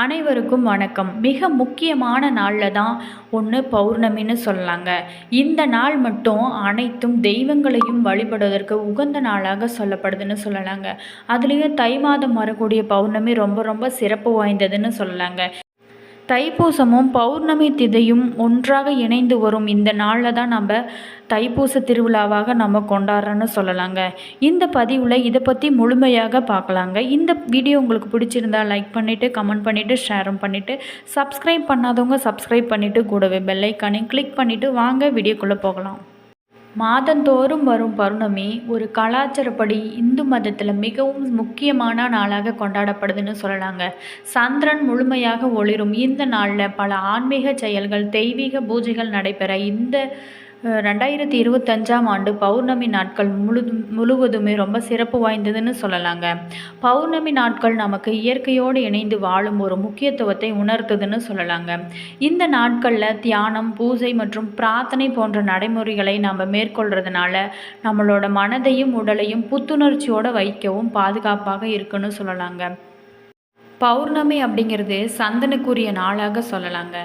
அனைவருக்கும் வணக்கம். மிக முக்கியமான நாளில் தான் ஒன்று பௌர்ணமின்னு சொல்லலாங்க இந்த நாள் மட்டும் அனைத்தும் தெய்வங்களையும் வழிபடுவதற்கு உகந்த நாளாக சொல்லப்படுதுன்னு சொல்லலாங்க. அதுலேயும் தை மாதம் வரக்கூடிய பௌர்ணமி ரொம்ப ரொம்ப சிறப்பு வாய்ந்ததுன்னு சொல்லலாங்க. தைப்பூசமும் பௌர்ணமி திதையும் ஒன்றாக இணைந்து வரும் இந்த நாளில் தான் நம்ம தைப்பூச திருவிழாவாக நம்ம கொண்டாடுறோன்னு சொல்லலாங்க. இந்த பதிவில் இதை பற்றி முழுமையாக பார்க்கலாங்க. இந்த வீடியோ உங்களுக்கு பிடிச்சிருந்தா லைக் பண்ணிவிட்டு கமெண்ட் பண்ணிவிட்டு ஷேரும் பண்ணிவிட்டு சப்ஸ்கிரைப் பண்ணாதவங்க சப்ஸ்கிரைப் பண்ணிவிட்டு கூடவே பெல்லைக்கானையும் கிளிக் பண்ணிவிட்டு வாங்க வீடியோக்குள்ளே போகலாம். மாதந்தோறும் வரும் பௌர்ணமி ஒரு கலாச்சாரப்படி இந்து மதத்தில் மிகவும் முக்கியமான நாளாக கொண்டாடப்படுதுன்னு சொல்லலாங்க. சந்திரன் முழுமையாக ஒளிரும் இந்த நாளில் பல ஆன்மீக செயல்கள் தெய்வீக பூஜைகள் நடைபெற இந்த ரெண்டாயிரத்தி இருபத்தஞ்சாம் ஆண்டு பௌர்ணமி நாட்கள் முழு முழுவதுமே ரொம்ப சிறப்பு வாய்ந்ததுன்னு சொல்லலாங்க. பௌர்ணமி நாட்கள் நமக்கு இயற்கையோடு இணைந்து வாழும் ஒரு முக்கியத்துவத்தை உணர்த்துதுன்னு சொல்லலாங்க. இந்த நாட்களில் தியானம் பூஜை மற்றும் பிரார்த்தனை போன்ற நடைமுறைகளை நாம் மேற்கொள்றதுனால நம்மளோட மனதையும் உடலையும் புத்துணர்ச்சியோடு வைக்கவும் பாதுகாப்பாக இருக்குன்னு சொல்லலாங்க. பௌர்ணமி அப்படிங்கிறது சந்தனுக்குரிய நாளாக சொல்லலாங்க.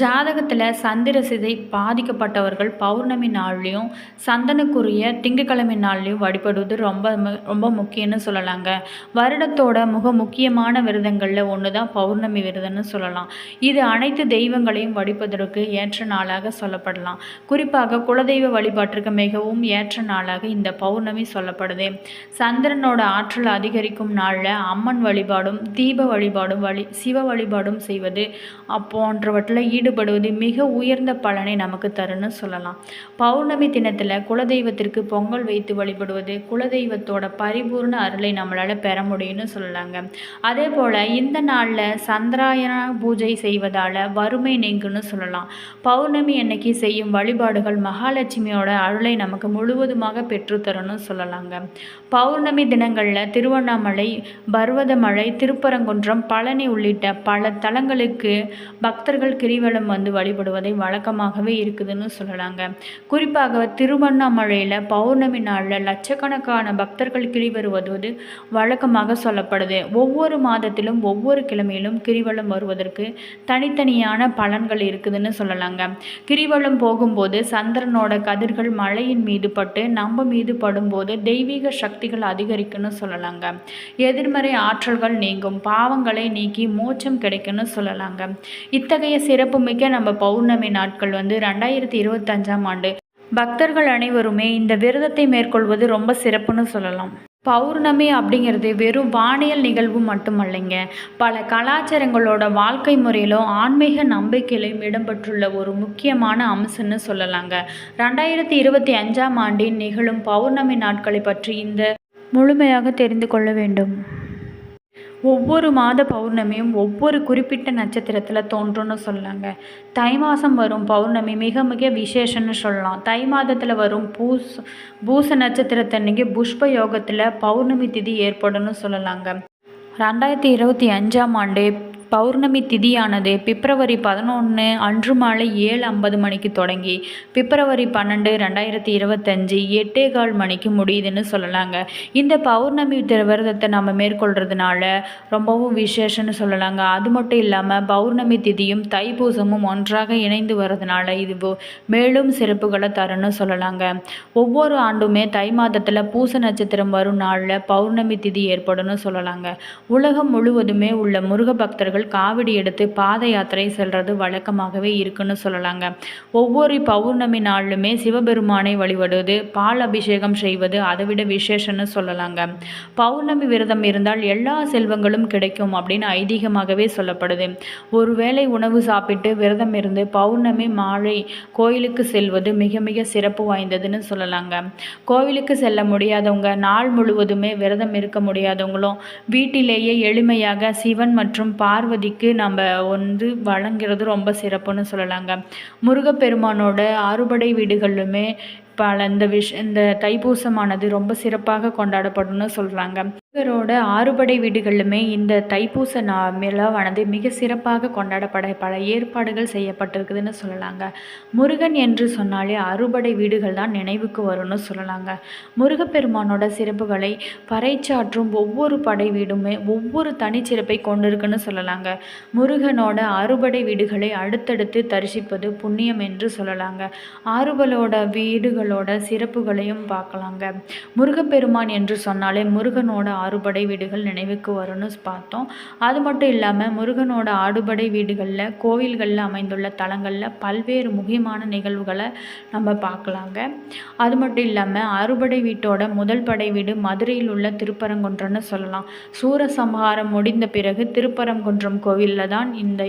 ஜாதகத்தில் சந்திர சிதை பாதிக்கப்பட்டவர்கள் பௌர்ணமி நாள்லேயும் சந்தனுக்குரிய திங்கட்கிழமை நாள்லேயும் வழிபடுவது ரொம்ப ரொம்ப முக்கியம்னு சொல்லலாங்க. வருடத்தோட மிக முக்கியமான விரதங்களில் ஒன்று தான் பௌர்ணமி விரதம்னு சொல்லலாம். இது அனைத்து தெய்வங்களையும் வழிபதற்கு ஏற்ற நாளாக சொல்லப்படலாம். குறிப்பாக குலதெய்வ வழிபாட்டிற்கு மிகவும் ஏற்ற நாளாக இந்த பௌர்ணமி சொல்லப்படுது. சந்திரனோட ஆற்றல் அதிகரிக்கும் நாளில் அம்மன் வழிபாடும் தீப வழி வழிபாடும் வழி சிவ வழிபாடும் செய்வது போன்றவற்றில் ஈடுபடுவது மிக உயர்ந்த பலனை நமக்கு தரும்னு சொல்லலாம். பௌர்ணமி தினத்தில் குலதெய்வத்திற்கு பொங்கல் வைத்து வழிபடுவது குலதெய்வத்தோட பரிபூர்ண அருளை நம்மளால் பெற முடியும்னு சொல்லலாங்க. அதே போல் இந்த நாளில் சந்திராயண பூஜை செய்வதால் வறுமை நீங்குன்னு சொல்லலாம். பௌர்ணமி அன்னைக்கு செய்யும் வழிபாடுகள் மகாலட்சுமியோட அருளை நமக்கு முழுவதுமாக பெற்றுத்தரணும்னு சொல்லலாங்க. பௌர்ணமி தினங்களில் திருவண்ணாமலை பர்வதமலை திருப்பரங்குன்றம் பழனி உள்ளிட்ட பல தலங்களுக்கு பக்தர்கள் கிரிவலம் வந்து வழிபடுவதை வழக்கமாகவே இருக்குதுன்னு சொல்லலாங்க. குறிப்பாக திருவண்ணாமலையில் பௌர்ணமி நாளில் லட்சக்கணக்கான பக்தர்கள் கிரி வருவது வழக்கமாக சொல்லப்படுது. ஒவ்வொரு மாதத்திலும் ஒவ்வொரு கிழமையிலும் கிரிவலம் வருவதற்கு தனித்தனியான பலன்கள் இருக்குதுன்னு சொல்லலாங்க. கிரிவலம் போகும்போது சந்திரனோட கதிர்கள் மலையின் மீது பட்டு நம்ம மீது படும்போது தெய்வீக சக்திகள் அதிகரிக்குன்னு சொல்லலாங்க. எதிர்மறை ஆற்றல்கள் நீங்கும். பாவ பாவங்களை நீக்கி மோட்சம் கிடைக்கும்னு சொல்லலாங்க. இத்தகைய சிறப்புமிக்க நம்ம பௌர்ணமி நாட்கள் வந்து ரெண்டாயிரத்தி இருபத்தஞ்சாம் ஆண்டு. பக்தர்கள் அனைவருமே இந்த விரதத்தை மேற்கொள்வது ரொம்ப சிறப்புன்னு சொல்லலாம். பௌர்ணமி அப்படிங்கிறது வெறும் வானியல் நிகழ்வு மட்டுமல்லைங்க. பல கலாச்சாரங்களோட வாழ்க்கை முறையிலும் ஆன்மீக நம்பிக்கையிலும் இடம்பெற்றுள்ள ஒரு முக்கியமான அம்சம்னு சொல்லலாங்க. ரெண்டாயிரத்தி இருபத்தி அஞ்சாம் ஆண்டின் நிகழும் பௌர்ணமி நாட்களை பற்றி இந்த முழுமையாக தெரிந்து கொள்ள வேண்டும். ஒவ்வொரு மாத பௌர்ணமியும் ஒவ்வொரு குறிப்பிட்ட நட்சத்திரத்தில் தோன்றும்னு சொல்லலாங்க தை மாதம் வரும் பௌர்ணமி மிக மிக விசேஷம்னு சொல்லலாம். தை மாதத்தில் வரும் பூஸ் பூச நட்சத்திரத்தன்னைக்கு புஷ்ப யோகத்தில் பௌர்ணமி திதி ஏற்படும்னு சொல்லலாங்க. ரெண்டாயிரத்தி இருபத்தி அஞ்சாம் ஆண்டு பௌர்ணமி திதியானது பிப்ரவரி பதினொன்று அன்று மாலை ஏழு ஐம்பது மணிக்கு தொடங்கி பிப்ரவரி பன்னெண்டு ரெண்டாயிரத்தி இருபத்தஞ்சி எட்டே கால் மணிக்கு முடியுதுன்னு சொல்லலாங்க. இந்த பௌர்ணமி தி- விரதத்தை நம்ம மேற்கொள்கிறதுனால ரொம்பவும் விசேஷம்னு சொல்லலாங்க. அது மட்டும் இல்லாமல் பௌர்ணமி திதியும் தைப்பூசமும் ஒன்றாக இணைந்து வர்றதுனால இது மேலும் சிறப்புகளை தருன்னு சொல்லலாங்க. ஒவ்வொரு ஆண்டுமே தை மாதத்தில் பூச நட்சத்திரம் வரும் நாளில் பௌர்ணமி திதி ஏற்படும்னு சொல்லலாங்க. உலகம் முழுவதுமே உள்ள முருக பக்தர்கள் காவடி எடுத்து பாத யாத்திரை செல்றது வழக்கமாகவே இருக்குன்னு சொல்லலாங்க. ஒவ்வொரு பௌர்ணமி நாளிலுமே சிவபெருமானை வழிபடுவது பால் அபிஷேகம் செய்வது அதை விட விசேஷம்னு சொல்லலாங்க. பௌர்ணமி விரதம் இருந்தால் எல்லா செல்வங்களும் கிடைக்கும் அப்படின்னு ஐதீகமாகவே சொல்லப்படுது. ஒருவேளை உணவு சாப்பிட்டு விரதம் இருந்து பௌர்ணமி மாலை கோயிலுக்கு செல்வது மிக மிக சிறப்பு வாய்ந்ததுன்னு சொல்லலாங்க. கோவிலுக்கு செல்ல முடியாதவங்க நாள் முழுவதுமே விரதம் இருக்க முடியாதவங்களும் வீட்டிலேயே எளிமையாக சிவன் மற்றும் பார்வதிக்கு நம்ம வந்து வழங்குறது ரொம்ப சிறப்புன்னு சொல்லலாங்க. முருகப்பெருமானோட அறுபடை வீடுகளிலுமே பல இந்த விஷ் இந்த தைப்பூசமானது ரொம்ப சிறப்பாக கொண்டாடப்படும்னு சொல்கிறாங்க முருகரோட ஆறுபடை வீடுகளிலுமே இந்த தைப்பூச நா விழாவானது மிக சிறப்பாக கொண்டாடப்பட பல ஏற்பாடுகள் செய்யப்பட்டிருக்குதுன்னு சொல்லலாங்க. முருகன் என்று சொன்னாலே அறுபடை வீடுகள் தான் நினைவுக்கு வரும்னு சொல்லலாங்க. முருகப்பெருமானோட சிறப்புகளை பறைச்சாற்றும் ஒவ்வொரு படை வீடுமே ஒவ்வொரு தனிச்சிறப்பை கொண்டிருக்குன்னு சொல்லலாங்க. முருகனோட அறுபடை வீடுகளை அடுத்தடுத்து தரிசிப்பது புண்ணியம் என்று சொல்லலாங்க. ஆறுபலோட வீடுகளோட சிறப்புகளையும் பார்க்கலாங்க. முருகப்பெருமான் என்று சொன்னாலே முருகனோட ஆறுபடை வீடுகள் நினைவுக்கு வரும்னு பார்த்தோம். அது மட்டும் இல்லாமல் முருகனோட ஆடுபடை வீடுகளில் கோவில்களில் அமைந்துள்ள தலங்களில் பல்வேறு முக்கியமான நிகழ்வுகளை நம்ம பார்க்கலாங்க. அது மட்டும் இல்லாமல் அறுபடை வீட்டோட முதல் படை வீடு மதுரையில் உள்ள திருப்பரங்குன்றம்னு சொல்லலாம். சூரசம்ஹாரம் முடிந்த பிறகு திருப்பரங்குன்றம் கோவிலில் தான் இந்த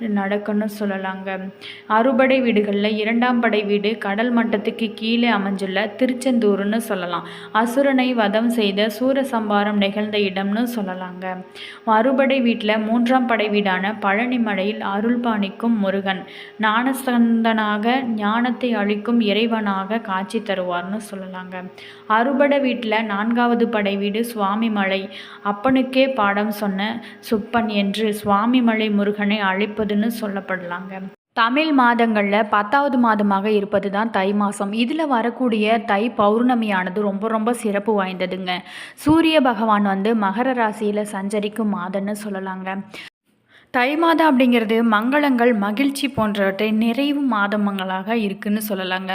நடக்குன்னு சொல்லலாங்க. அறுபடை வீடுகளில் இரண்டாம் படை வீடு கடல் மட்டத்துக்கு கீழே அமைஞ்சுள்ள திருச்செந்தூர்னு சொல்லலாம். அசுரனை வதம் செய்த சூரசம்பாரம் நிகழ்ந்த இடம்னு சொல்லலாங்க. அறுபடை வீட்டில் மூன்றாம் படை வீடான பழனிமலையில் அருள் பாணிக்கும் முருகன். ஞானசந்தனாக ஞானத்தை அளிக்கும் இறைவனாக காட்சி தருவார்னு சொல்லலாங்க. அறுபடை வீட்டில் நான்காவது படை வீடு சுவாமிமலை. அப்பனுக்கே பாடம் சொன்ன சுப்பன் என்று சுவாமிமலை முருகனை அழைப்பது இருப்பதுன்னு சொல்லப்படலாங்க. தமிழ் மாதங்களில் பத்தாவது மாதமாக இருப்பது தான் தை மாதம் இதில் வரக்கூடிய தை பௌர்ணமியானது ரொம்ப ரொம்ப சிறப்பு வாய்ந்ததுங்க. சூரிய பகவான் வந்து மகர ராசியில் சஞ்சரிக்கும் மாதம்னு சொல்லலாங்க. தை மாதம் அப்படிங்கிறது மங்களங்கள் மகிழ்ச்சி போன்றவற்றை நிறைவு மாதங்களாக இருக்குன்னு சொல்லலாங்க.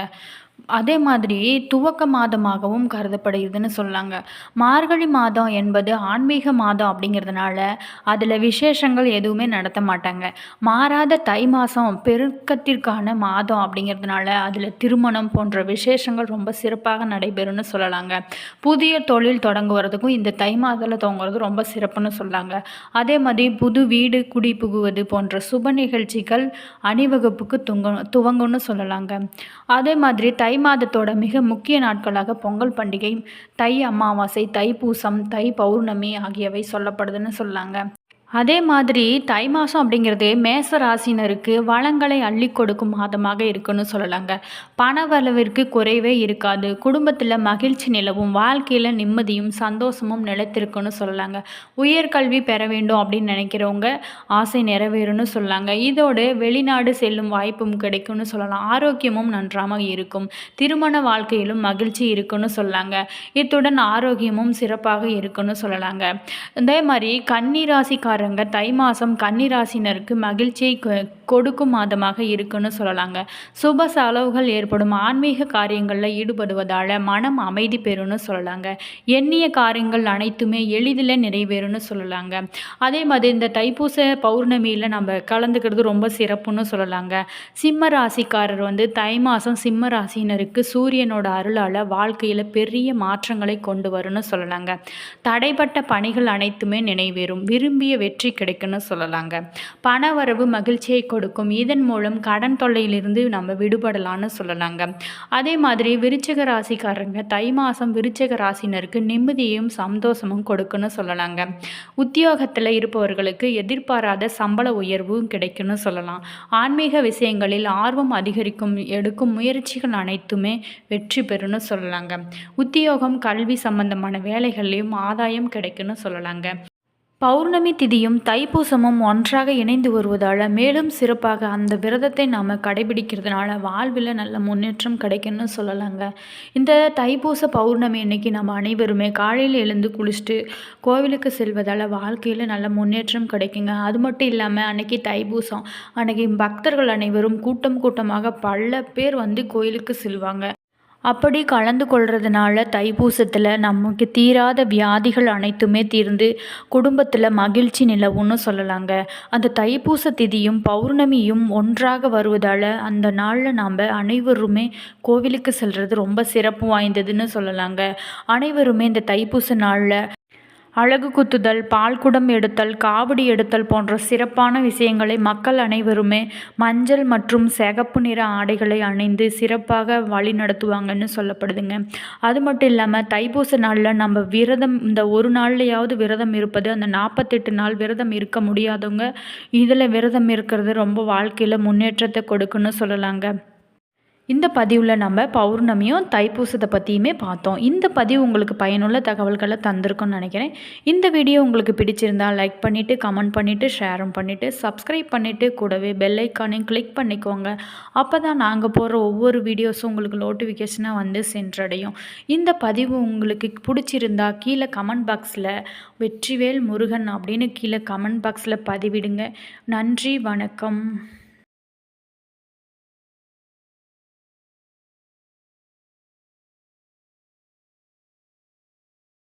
அதே மாதிரி துவக்க மாதமாகவும் கருதப்படுகிறதுன்னு சொல்லாங்க. மார்கழி மாதம் என்பது ஆன்மீக மாதம் அப்படிங்கிறதுனால அதில் விசேஷங்கள் எதுவுமே நடத்த மாட்டாங்க. மாறாத தை மாதம் பெருக்கத்திற்கான மாதம் அப்படிங்கிறதுனால அதில் திருமணம் போன்ற விசேஷங்கள் ரொம்ப சிறப்பாக நடைபெறும்னு சொல்லலாங்க. புதிய தொழில் தொடங்குவதுக்கும் இந்த தை மாதத்தில் துவங்குறது ரொம்ப சிறப்புன்னு சொல்லாங்க. அதே மாதிரி புது வீடு குடி புகுவது போன்ற சுப நிகழ்ச்சிகள் அணிவகுப்புக்கு துங்க துவங்கும்னு சொல்லலாங்க. அதே மாதிரி தை மாதத்தோட மிக முக்கிய நாட்களாக பொங்கல் பண்டிகை தை அமாவாசை தைப்பூசம் தை பௌர்ணமி ஆகியவை சொல்லப்படுதுன்னு சொல்லாங்க. அதே மாதிரி தை மாதம் அப்படிங்கிறது மேச ராசினருக்கு வளங்களை அள்ளி கொடுக்கும் மாதமாக இருக்குன்னு சொல்லலாங்க. பணவளவிற்கு குறைவே இருக்காது. குடும்பத்தில் மகிழ்ச்சி நிலவும் வாழ்க்கையில் நிம்மதியும் சந்தோஷமும் நிலைத்திருக்குன்னு சொல்லலாங்க. உயர்கல்வி பெற வேண்டும் அப்படின்னு நினைக்கிறவங்க ஆசை நிறைவேறும்னு சொல்லலாங்க. இதோடு வெளிநாடு செல்லும் வாய்ப்பும் கிடைக்கும்னு சொல்லலாம். ஆரோக்கியமும் நன்றாக இருக்கும். திருமண வாழ்க்கையிலும் மகிழ்ச்சி இருக்குன்னு சொல்லலாங்க. இத்துடன் ஆரோக்கியமும் சிறப்பாக இருக்குன்னு சொல்லலாங்க. அதே மாதிரி கன்னிராசிக்கார பாருங்க தை மாதம் கன்னிராசினருக்கு மகிழ்ச்சியை கொடுக்கும் மாதமாக இருக்குன்னு சொல்லலாங்க. சுப செலவுகள் ஏற்படும் ஆன்மீக காரியங்களில் ஈடுபடுவதால் மனம் அமைதி பெறும்னு சொல்லலாங்க. எண்ணிய காரியங்கள் அனைத்துமே எளிதில் நிறைவேறும்னு சொல்லலாங்க. அதே மாதிரி இந்த தைப்பூச பௌர்ணமியில் நம்ம கலந்துக்கிறது ரொம்ப சிறப்புன்னு சொல்லலாங்க. சிம்ம ராசிக்காரர் வந்து தை மாதம் சிம்ம ராசினருக்கு சூரியனோட அருளால் வாழ்க்கையில் பெரிய மாற்றங்களை கொண்டு வரும்னு சொல்லலாங்க. தடைப்பட்ட பணிகள் அனைத்துமே நினைவேறும் விரும்பிய வெற்றி கிடைக்கும்னு சொல்லலாங்க. பண வரவு மகிழ்ச்சியை கொடுக்கும். இதன் மூலம் கடன் தொல்லையிலிருந்து நம்ம விடுபடலான்னு சொல்லலாங்க. அதே மாதிரி விருச்சக ராசிக்காரங்க தை மாதம் விருச்சக ராசினருக்கு நிம்மதியும் சந்தோஷமும் கொடுக்குன்னு சொல்லலாங்க. உத்தியோகத்தில் இருப்பவர்களுக்கு எதிர்பாராத சம்பள உயர்வும் கிடைக்கும்னு சொல்லலாம். ஆன்மீக விஷயங்களில் ஆர்வம் அதிகரிக்கும் எடுக்கும் முயற்சிகள் அனைத்துமே வெற்றி பெறும்னு சொல்லலாங்க. உத்தியோகம் கல்வி சம்பந்தமான வேலைகள்லையும் ஆதாயம் கிடைக்குன்னு சொல்லலாங்க. பௌர்ணமி திதியும் தைப்பூசமும் ஒன்றாக இணைந்து வருவதால் மேலும் சிறப்பாக அந்த விரதத்தை நாம் கடைபிடிக்கிறதுனால வாழ்வில் நல்ல முன்னேற்றம் கிடைக்கும்னு சொல்லலாங்க. இந்த தைப்பூச பௌர்ணமி அன்னைக்கு நம்ம அனைவருமே காலையில் எழுந்து குளிச்சுட்டு கோவிலுக்கு செல்வதால் வாழ்க்கையில் நல்ல முன்னேற்றம் கிடைக்குங்க. அது மட்டும் இல்லாமல் அன்னைக்கு தைப்பூசம் அன்னைக்கு பக்தர்கள் அனைவரும் கூட்டம் கூட்டமாக பல பேர் வந்து கோயிலுக்கு செல்வாங்க. அப்படி கலந்து கொள்றதுனால தைப்பூசத்தில் நமக்கு தீராத வியாதிகள் அனைத்துமே தீர்ந்து குடும்பத்தில் மகிழ்ச்சி நிலவும்னு சொல்லலாங்க. அந்த தைப்பூச திதியும் பௌர்ணமியும் ஒன்றாக வருவதால் அந்த நாளில் நாம் அனைவருமே கோவிலுக்கு செல்வது ரொம்ப சிறப்பு வாய்ந்ததுன்னு சொல்லலாங்க. அனைவருமே இந்த தைப்பூச நாளில் அழகு குத்துதல் பால்குடம் எடுத்தல் காவடி எடுத்தல் போன்ற சிறப்பான விஷயங்களை மக்கள் அனைவருமே மஞ்சள் மற்றும் சிகப்பு நிற ஆடைகளை அணிந்து சிறப்பாக வழி நடத்துவாங்கன்னு சொல்லப்படுதுங்க. அது மட்டும் இல்லாமல் தைப்பூச நாளில் நம்ம விரதம் இந்த ஒரு நாள்லையாவது விரதம் இருப்பது அந்த நாற்பத்தெட்டு நாள் விரதம் இருக்க முடியாதவங்க இதில் விரதம் இருக்கிறது ரொம்ப வாழ்க்கையில் முன்னேற்றத்தை கொடுக்குன்னு சொல்லலாங்க. இந்த பதிவில் நம்ம பௌர்ணமியும் தைப்பூசத்தை பற்றியுமே பார்த்தோம். இந்த பதிவு உங்களுக்கு பயனுள்ள தகவல்களை தந்திருக்கும்னு நினைக்கிறேன். இந்த வீடியோ உங்களுக்கு பிடிச்சிருந்தால் லைக் பண்ணிவிட்டு கமெண்ட் பண்ணிவிட்டு ஷேரும் பண்ணிவிட்டு சப்ஸ்கிரைப் பண்ணிவிட்டு கூடவே பெல் ஐக்கானையும் கிளிக் பண்ணிக்கோங்க. அப்போ தான் நாங்கள் போடுற ஒவ்வொரு வீடியோஸும் உங்களுக்கு நோட்டிஃபிகேஷனாக வந்து சென்றடையும். இந்த பதிவு உங்களுக்கு பிடிச்சிருந்தா கீழே கமெண்ட் பாக்ஸில் வெற்றிவேல் முருகன் அப்படின்னு கீழே கமெண்ட் பாக்ஸில் பதிவிடுங்க. நன்றி வணக்கம்.